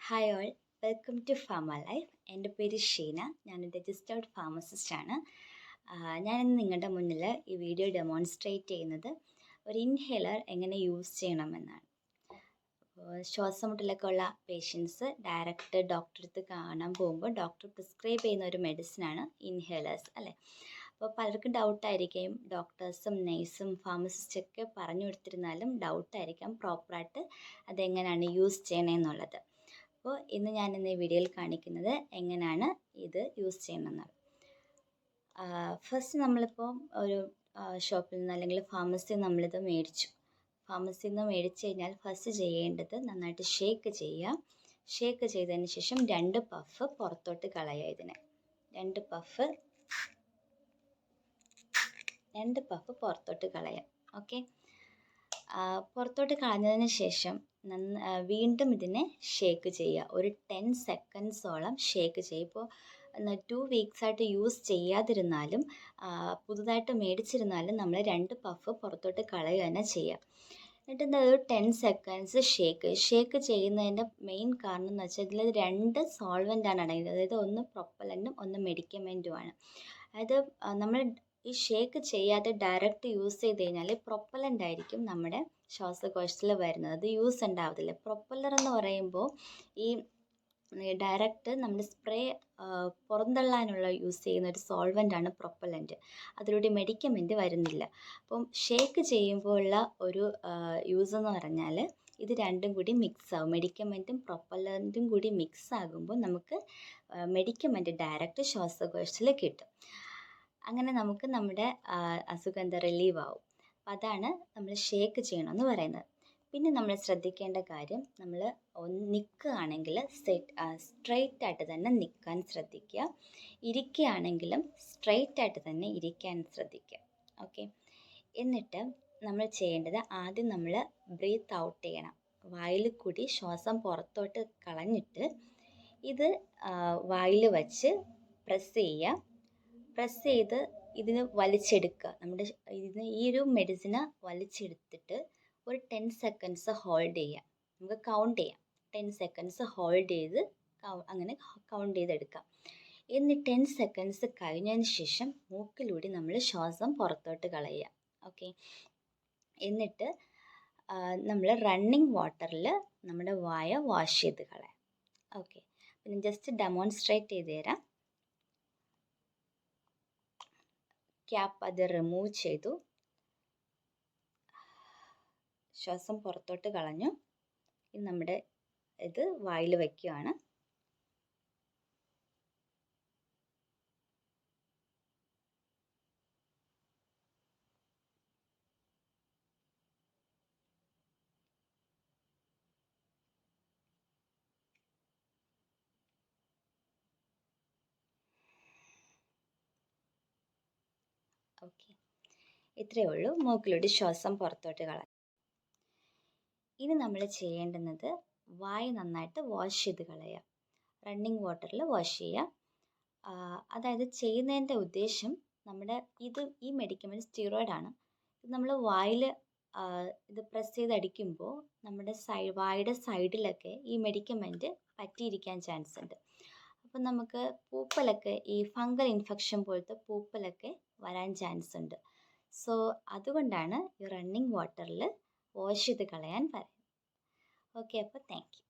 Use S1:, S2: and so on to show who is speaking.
S1: Hi all welcome to pharma life എന്റെ പേര് ഷീന. ഞാൻ രജിസ്റ്റേർഡ് ഫാർമസിസ്റ്റ് ആണ്. ഞാനിന്ന് നിങ്ങളുടെ മുന്നിൽ ഈ വീഡിയോ ഡെമോൺസ്ട്രേറ്റ് ചെയ്യുന്നത് ഒരു ഇൻഹേലർ എങ്ങനെ യൂസ് ചെയ്യണമെന്നാണ്. ശ്വാസമുട്ടലൊക്കെ ഉള്ള പേഷ്യൻസ് ഡയറക്റ്റ് ഡോക്ടറെ അടുത്ത് കാണാൻ പോകുമ്പോൾ ഡോക്ടർ പ്രിസ്ക്രൈബ് ചെയ്യുന്ന ഒരു മെഡിസിനാണ് ഇൻഹേലേഴ്സ് അല്ലേ? അപ്പോൾ പലർക്കും ഡൗട്ടായിരിക്കും ഡോക്ടേഴ്സും നേഴ്സും ഫാർമസിസ്റ്റൊക്കെ പറഞ്ഞു കൊടുത്തിരുന്നാലും ഡൗട്ടായിരിക്കാം പ്രോപ്പറായിട്ട് അതെങ്ങനെയാണ് യൂസ് ചെയ്യണമെന്നുള്ളത് അപ്പോൾ ഇന്ന് ഞാൻ ഇന്ന് ഈ വീഡിയോയിൽ കാണിക്കുന്നത് എങ്ങനെയാണ് ഇത് യൂസ് ചെയ്യണമെന്നാണ് ഫസ്റ്റ് നമ്മളിപ്പോൾ ഒരു ഷോപ്പിൽ നിന്ന് അല്ലെങ്കിൽ ഫാർമസിയിൽ നമ്മളിത് മേടിച്ചു. ഫാർമസിയിൽ നിന്ന് മേടിച്ച് കഴിഞ്ഞാൽ ഫസ്റ്റ് ചെയ്യേണ്ടത് നന്നായിട്ട് ഷേക്ക് ചെയ്യുക. ഷേക്ക് ചെയ്തതിന് ശേഷം രണ്ട് പഫ് പുറത്തോട്ട് കളയുക ഇതിനെ. രണ്ട് പഫ് രണ്ട് പഫ് പുറത്തോട്ട് കളയാം. ഓക്കെ പുറത്തോട്ട് കളഞ്ഞതിന് ശേഷം നന്ന വീണ്ടും ഇതിനെ ഷേക്ക് ചെയ്യുക. ഒരു ടെൻ സെക്കൻഡ്സോളം ഷേക്ക് ചെയ്യുക. ഇപ്പോൾ ടു വീക്സായിട്ട് യൂസ് ചെയ്യാതിരുന്നാലും പുതുതായിട്ട് മേടിച്ചിരുന്നാലും നമ്മൾ രണ്ട് പഫ് പുറത്തോട്ട് കളയുക തന്നെ ചെയ്യുക എന്നിട്ട് എന്താ ഒരു ടെൻ സെക്കൻഡ്സ് ഷേക്ക് ഷേക്ക് ചെയ്യുന്നതിന്റെ മെയിൻ കാരണം എന്ന് വെച്ചാൽ ഇതിൽ രണ്ട് സോൾവെന്റാണ് അടങ്ങിയത്. അതായത് ഒന്ന് പ്രൊപ്പലന്റും ഒന്ന് മെഡിക്കമെന്റുമാണ് അതായത് നമ്മൾ ഈ ഷേക്ക് ചെയ്യാതെ ഡയറക്റ്റ് യൂസ് ചെയ്ത് കഴിഞ്ഞാൽ പ്രൊപ്പലന്റ് ആയിരിക്കും നമ്മുടെ ശ്വാസകോശത്തിൽ വരുന്നത്. അത് യൂസ് ഉണ്ടാവത്തില്ല. പ്രൊപ്പല്ലർ എന്ന് പറയുമ്പോൾ ഈ ഡയറക്റ്റ് നമ്മൾ സ്പ്രേ പുറന്തള്ളാനുള്ള യൂസ് ചെയ്യുന്ന ഒരു സോൾവന്റ് ആണ് പ്രൊപ്പലന്റ് അതിലൂടെ മെഡിക്കമെന്റ് വരുന്നില്ല. അപ്പം ഷേക്ക് ചെയ്യുമ്പോൾ ഉള്ള ഒരു യൂസ് എന്ന് പറഞ്ഞാൽ ഇത് രണ്ടും കൂടി മിക്സ് ആവും. മെഡിക്കമെന്റും പ്രൊപ്പലന്റും കൂടി മിക്സ് ആകുമ്പോൾ നമുക്ക് മെഡിക്കമെന്റ് ഡയറക്റ്റ് ശ്വാസകോശത്തിൽ കിട്ടും. അങ്ങനെ നമുക്ക് നമ്മുടെ അസുഖം എന്താ റിലീവ് ആവും. അപ്പം അതാണ് നമ്മൾ ഷേക്ക് ചെയ്യണമെന്ന് പറയുന്നത്. പിന്നെ നമ്മൾ ശ്രദ്ധിക്കേണ്ട കാര്യം നമ്മൾ നിൽക്കുകയാണെങ്കിൽ സ്ട്രെയിറ്റ് ആയിട്ട് തന്നെ നിൽക്കാൻ ശ്രദ്ധിക്കുക. ഇരിക്കുകയാണെങ്കിലും സ്ട്രെയിറ്റ് ആയിട്ട് തന്നെ ഇരിക്കാൻ ശ്രദ്ധിക്കുക. ഓക്കെ എന്നിട്ട് നമ്മൾ ചെയ്യേണ്ടത് ആദ്യം നമ്മൾ ബ്രീത്ത് ഔട്ട് ചെയ്യണം. വായിൽ കൂടി ശ്വാസം പുറത്തോട്ട് കളഞ്ഞിട്ട് ഇത് വായിൽ വച്ച് പ്രസ് ചെയ്യുക. പ്രസ് ചെയ്ത് ഇതിന് വലിച്ചെടുക്കുക. നമ്മുടെ ഇതിന് ഈ ഒരു മെഡിസിന് വലിച്ചെടുത്തിട്ട് ഒരു ടെൻ സെക്കൻഡ്സ് ഹോൾഡ് ചെയ്യുക നമുക്ക് കൗണ്ട് ചെയ്യാം. ടെൻ സെക്കൻഡ്സ് ഹോൾഡ് ചെയ്ത് അങ്ങനെ കൗണ്ട് ചെയ്തെടുക്കാം. എന്നിട്ട് ടെൻ സെക്കൻഡ്സ് കഴിഞ്ഞതിന് ശേഷം മൂക്കിലൂടെ നമ്മൾ ശ്വാസം പുറത്തോട്ട് കളയുക. ഓക്കെ എന്നിട്ട് നമ്മൾ റണ്ണിങ് വാട്ടറിൽ നമ്മുടെ വായ വാഷ് ചെയ്ത് കളയാം. ഓക്കെ പിന്നെ ജസ്റ്റ് ഡെമോൺസ്ട്രേറ്റ് ചെയ്ത് തരാം. ക്യാപ്പ് അത് റിമൂവ് ചെയ്തു. ശ്വാസം പുറത്തോട്ട് കളഞ്ഞു. ഇനി നമ്മുടെ ഇത് വായിൽ വയ്ക്കുകയാണ്. ഓക്കെ ഇത്രയേ ഉള്ളൂ. മൂക്കിലൂടെ ശ്വാസം പുറത്തോട്ട് കളയാം ഇനി നമ്മൾ ചെയ്യേണ്ടുന്നത് വായ നന്നായിട്ട് വാഷ് ചെയ്ത് കളയുക റണ്ണിങ് വാട്ടറിൽ വാഷ് ചെയ്യുക അതായത് ചെയ്യുന്നതിന്റെ ഉദ്ദേശം നമ്മുടെ ഇത് ഈ മെഡിക്കമെന്റ് സ്റ്റിറോയിഡ് ആണ്. ഇത് നമ്മൾ വായിൽ ഇത് പ്രസ് ചെയ്ത് അടിക്കുമ്പോൾ നമ്മുടെ സൈ വായുടെ സൈഡിലൊക്കെ ഈ മെഡിക്കമെന്റ് പറ്റിയിരിക്കാൻ ചാൻസ് ഉണ്ട്. അപ്പം നമുക്ക് പൂപ്പലൊക്കെ ഈ ഫംഗൽ ഇൻഫെക്ഷൻ പോലത്തെ പൂപ്പലൊക്കെ വരാൻ ചാൻസ് ഉണ്ട്. സോ അതുകൊണ്ടാണ് ഈ റണ്ണിങ് വാട്ടറിൽ വാഷ് ചെയ്ത് കളയാൻ പറയുന്നത്. ഓക്കെ അപ്പോൾ താങ്ക് യു